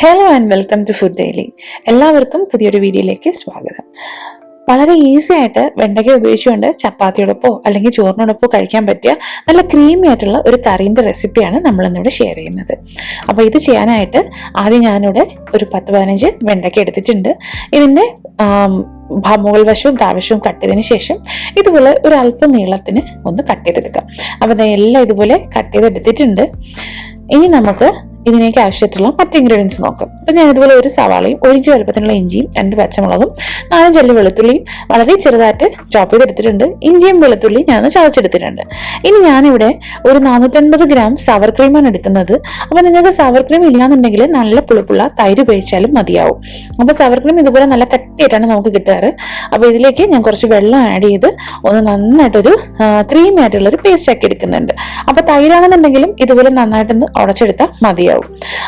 Hello and welcome to food daily എല്ലാവർക്കും പുതിയൊരു വീഡിയോയിലേക്ക് സ്വാഗതം. വളരെ ഈസി ആയിട്ട് വെണ്ടയ്ക്ക ഉപയോഗിച്ചുകൊണ്ട് ചപ്പാത്തിയോടൊപ്പോ അല്ലെങ്കിൽ ചോറിനോടൊപ്പോ കഴിക്കാൻ പറ്റിയ നല്ല ക്രീമി ആയിട്ടുള്ള ഒരു കറീന്റെ റെസിപ്പിയാണ് നമ്മൾ ഇന്നിവിടെ ഷെയർ ചെയ്യുന്നത്. അപ്പോൾ ഇത് ചെയ്യാനായിട്ട് ആദ്യം ഞാനിവിടെ ഒരു പത്ത് പതിനഞ്ച് വെണ്ടയ്ക്ക എടുത്തിട്ടുണ്ട്. ഇതിന്റെ മുകൾ വശവും താഴ്വശവും കട്ട് ചെയ്തതിന് ശേഷം ഇതുപോലെ ഒരു അല്പം നീളത്തിന് ഒന്ന് കട്ട് ചെയ്തെടുക്കാം. അപ്പോൾ എല്ലാം ഇതുപോലെ കട്ട് ചെയ്തെടുത്തിട്ടുണ്ട്. ഇനി നമുക്ക് ഇതിനേക്ക് ആവശ്യമായിട്ടുള്ള മറ്റ് ഇൻഗ്രീഡിയൻസ് നോക്കാം. അപ്പം ഞാൻ ഇതുപോലെ ഒരു സവാളയും ഒഴിച്ച് വലുപ്പത്തിനുള്ള ഇഞ്ചിയും രണ്ട് പച്ചമുളകും നാല് ജല്ലി വെളുത്തുള്ളിയും വളരെ ചെറുതായിട്ട് ചോപ്പ് ചെയ്തെടുത്തിട്ടുണ്ട്. ഇഞ്ചിയും വെളുത്തുള്ളിയും ഞാൻ ചതച്ചെടുത്തിട്ടുണ്ട്. ഇനി ഞാനിവിടെ ഒരു നാനൂറ്റൻപത് ഗ്രാം സവർ ക്രീമാണ് എടുക്കുന്നത്. അപ്പോൾ നിങ്ങൾക്ക് സവർ ക്രീം ഇല്ലാന്നുണ്ടെങ്കിൽ നല്ല പുളിപ്പുള്ള തൈര് ഉപയോഗിച്ചാലും മതിയാവും. അപ്പോൾ സവർ ക്രീം ഇതുപോലെ നല്ല കട്ടിയായിട്ടാണ് നമുക്ക് കിട്ടാറ്. അപ്പോൾ ഇതിലേക്ക് ഞാൻ കുറച്ച് വെള്ളം ആഡ് ചെയ്ത് ഒന്ന് നന്നായിട്ടൊരു ക്രീമി ആയിട്ടുള്ള ഒരു പേസ്റ്റ് ആക്കി എടുക്കുന്നുണ്ട്. അപ്പോൾ തൈരാണെന്നുണ്ടെങ്കിലും ഇതുപോലെ നന്നായിട്ടൊന്ന് ഉടച്ചെടുത്താൽ മതിയാവും.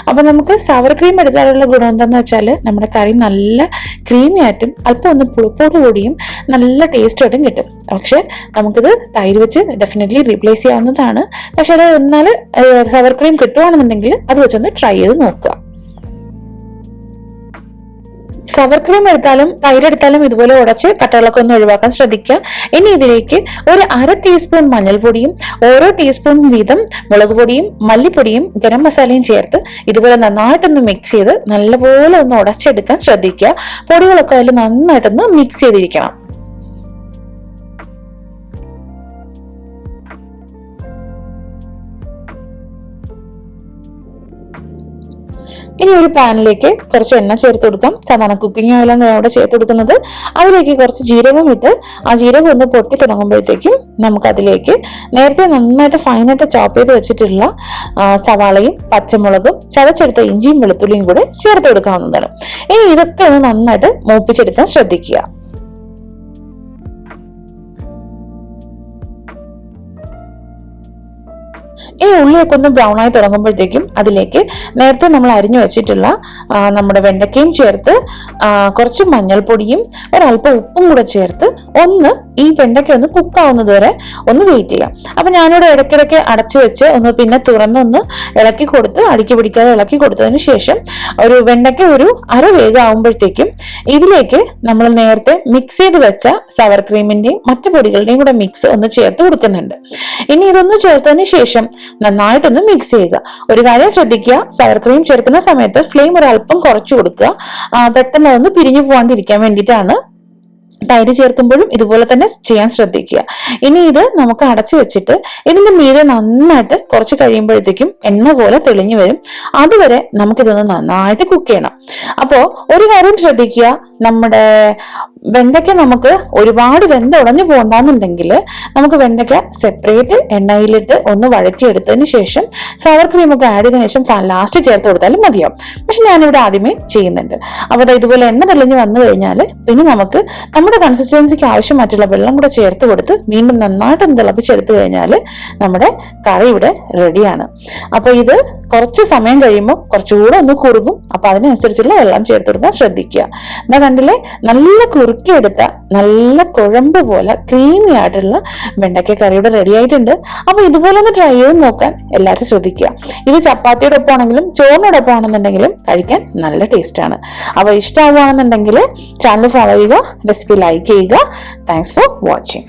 അപ്പോൾ നമുക്ക് സവർ ക്രീം എടുത്താലുള്ള ഗുണം എന്താണെന്ന് വെച്ചാൽ നമ്മുടെ കറി നല്ല ക്രീമി ആയിട്ടും അല്പം ഒന്ന് പുളിപ്പോട് കൂടിയും നല്ല ടേസ്റ്റോടും കിട്ടും. പക്ഷേ നമുക്കിത് തൈര് വെച്ച് ഡെഫിനറ്റ്ലി റീപ്ലേസ് ചെയ്യാവുന്നതാണ്. പക്ഷേ അത് എന്നാൽ സവർ ക്രീം കിട്ടുവാണെന്നുണ്ടെങ്കിൽ അത് വെച്ചൊന്ന് ട്രൈ ചെയ്ത് നോക്കുക. സവർ ക്രീം എടുത്താലും തൈര് എടുത്താലും ഇതുപോലെ ഉടച്ച് കട്ടകളൊക്കെ ഒന്ന് ഒഴിവാക്കാൻ ശ്രദ്ധിക്കുക. ഇനി ഇതിലേക്ക് ഒരു അര ടീസ്പൂൺ മഞ്ഞൾപ്പൊടിയും ഓരോ ടീസ്പൂൺ വീതം മുളക് പൊടിയും മല്ലിപ്പൊടിയും ഗരം മസാലയും ചേർത്ത് ഇതുപോലെ നന്നായിട്ടൊന്ന് മിക്സ് ചെയ്ത് നല്ലപോലെ ഒന്ന് ഉടച്ചെടുക്കാൻ ശ്രദ്ധിക്കുക. പൊടികളൊക്കെ അതിൽ നന്നായിട്ടൊന്ന് മിക്സ് ചെയ്തിരിക്കണം. ഇനി ഒരു പാനിലേക്ക് കുറച്ച് എണ്ണ ചേർത്ത് കൊടുക്കാം. സാധാരണ കുക്കിംഗ് ഓയിലാണ് അവിടെ ചേർത്ത് കൊടുക്കുന്നത്. അതിലേക്ക് കുറച്ച് ജീരകം ഇട്ട് ആ ജീരകം ഒന്ന് പൊട്ടി തുടങ്ങുമ്പോഴത്തേക്കും നമുക്ക് അതിലേക്ക് നേരത്തെ നന്നായിട്ട് ഫൈനായിട്ട് ചോപ്പ് ചെയ്ത് വെച്ചിട്ടുള്ള സവാളയും പച്ചമുളകും ചതച്ചെടുത്ത ഇഞ്ചിയും വെളുത്തുള്ളിയും കൂടെ ചേർത്ത് കൊടുക്കാവുന്നതാണ്. ഇനി ഇതൊക്കെ ഒന്ന് നന്നായിട്ട് മൂപ്പിച്ചെടുക്കാൻ ശ്രദ്ധിക്കുക. ഇനി ഉള്ളിയൊക്കെ ഒന്ന് ബ്രൗൺ ആയി തുടങ്ങുമ്പോഴത്തേക്കും അതിലേക്ക് നേരത്തെ നമ്മൾ അരിഞ്ഞു വെച്ചിട്ടുള്ള നമ്മുടെ വെണ്ടയ്ക്കയും ചേർത്ത് കുറച്ച് മഞ്ഞൾപ്പൊടിയും ഒരല്പം ഉപ്പും കൂടെ ചേർത്ത് ഒന്ന് ഈ വെണ്ടയ്ക്ക ഒന്ന് കുക്കാവുന്നത് വരെ ഒന്ന് വെയിറ്റ് ചെയ്യാം. അപ്പൊ ഞാനിവിടെ ഇടയ്ക്കിടയ്ക്ക് അടച്ചു വെച്ച് ഒന്ന് പിന്നെ തുറന്നൊന്ന് ഇളക്കി കൊടുത്ത് അടുക്കി പിടിക്കാതെ ഇളക്കി കൊടുത്തതിന് ശേഷം ഒരു വെണ്ടയ്ക്ക ഒരു അര വേഗം ആവുമ്പോഴത്തേക്കും ഇതിലേക്ക് നമ്മൾ നേരത്തെ മിക്സ് ചെയ്ത് വെച്ച സവർ ക്രീമിന്റെയും മറ്റു പൊടികളുടെയും കൂടെ മിക്സ് ഒന്ന് ചേർത്ത് കൊടുക്കുന്നുണ്ട്. ഇനി ഇതൊന്ന് ചേർത്തതിന് ശേഷം നന്നായിട്ടൊന്ന് മിക്സ് ചെയ്യുക. ഒരു കാര്യം ശ്രദ്ധിക്കുക സവർ ക്രീം ചേർക്കുന്ന സമയത്ത് ഫ്ലെയിം ഒരല്പം കുറച്ചു കൊടുക്കുക. പെട്ടെന്ന് ഒന്ന് പിരിഞ്ഞു പോകാണ്ടിരിക്കാൻ വേണ്ടിയിട്ടാണ് തൈര് ചേർക്കുമ്പോഴും ഇതുപോലെ തന്നെ ചെയ്യാൻ ശ്രദ്ധിക്കുക. ഇനി ഇത് നമുക്ക് അടച്ചു വെച്ചിട്ട് ഇതിന്റെ മീതെ നന്നായിട്ട് കുറച്ച് കഴിയുമ്പോഴത്തേക്കും എണ്ണ പോലെ തെളിഞ്ഞു വരും. അതുവരെ നമുക്കിതൊന്ന് നന്നായിട്ട് കുക്ക് ചെയ്യണം. അപ്പോ ഒരു കാര്യം ശ്രദ്ധിക്കുക. നമ്മുടെ വെണ്ടയ്ക്ക നമുക്ക് ഒരുപാട് വെന്ത ഉടഞ്ഞു പോകണ്ടെന്നുണ്ടെങ്കിൽ നമുക്ക് വെണ്ടയ്ക്ക സെപ്പറേറ്റ് എണ്ണയിലിട്ട് ഒന്ന് വഴറ്റിയെടുത്തതിന് ശേഷം സവർ ക്രീം ഒക്കെ ആഡ് ചെയ്തതിനു ശേഷം ലാസ്റ്റ് ചേർത്ത് കൊടുത്താലും മതിയാവും. പക്ഷെ ഞാനിവിടെ ആദ്യമേ ചെയ്യുന്നുണ്ട്. അപ്പോൾ ഇതുപോലെ എണ്ണ തെളിഞ്ഞ് വന്നു കഴിഞ്ഞാൽ പിന്നെ നമുക്ക് നമ്മുടെ കൺസിസ്റ്റൻസിക്ക് ആവശ്യമായിട്ടുള്ള വെള്ളം കൂടെ ചേർത്ത് കൊടുത്ത് വീണ്ടും നന്നായിട്ടൊന്ന് തിളപ്പിച്ചെടുത്തു കഴിഞ്ഞാൽ നമ്മുടെ കറി ഇവിടെ റെഡിയാണ് അപ്പോൾ ഇത് കുറച്ച് സമയം കഴിയുമ്പോൾ കുറച്ചുകൂടെ ഒന്ന് കുറുകും. അപ്പോൾ അതിനനുസരിച്ചുള്ള വെള്ളം ചേർത്ത് കൊടുക്കാൻ ശ്രദ്ധിക്കുക. എന്നാൽ കണ്ടില്ലേ? നല്ല കുറുക്കിയെടുത്ത നല്ല കുഴമ്പ് പോലെ ക്രീമി ആയിട്ടുള്ള വെണ്ടയ്ക്ക കറിയുടെ റെഡി ആയിട്ടുണ്ട്. അപ്പോൾ ഇതുപോലെ ഒന്ന് ട്രൈ ചെയ്ത് നോക്കാൻ എല്ലാവരും ശ്രദ്ധിക്കുക. ഇത് ചപ്പാത്തിയുടെ ഒപ്പം ആണെങ്കിലും ചോറിനോടൊപ്പം ആണെന്നുണ്ടെങ്കിലും കഴിക്കാൻ നല്ല ടേസ്റ്റ് ആണ്. അപ്പോൾ ഇഷ്ടമാവുകയാണെന്നുണ്ടെങ്കിൽ ചാനൽ ഫോളോ ചെയ്യുക റെസിപ്പി ലൈക്ക് ചെയ്യുക. Thanks for watching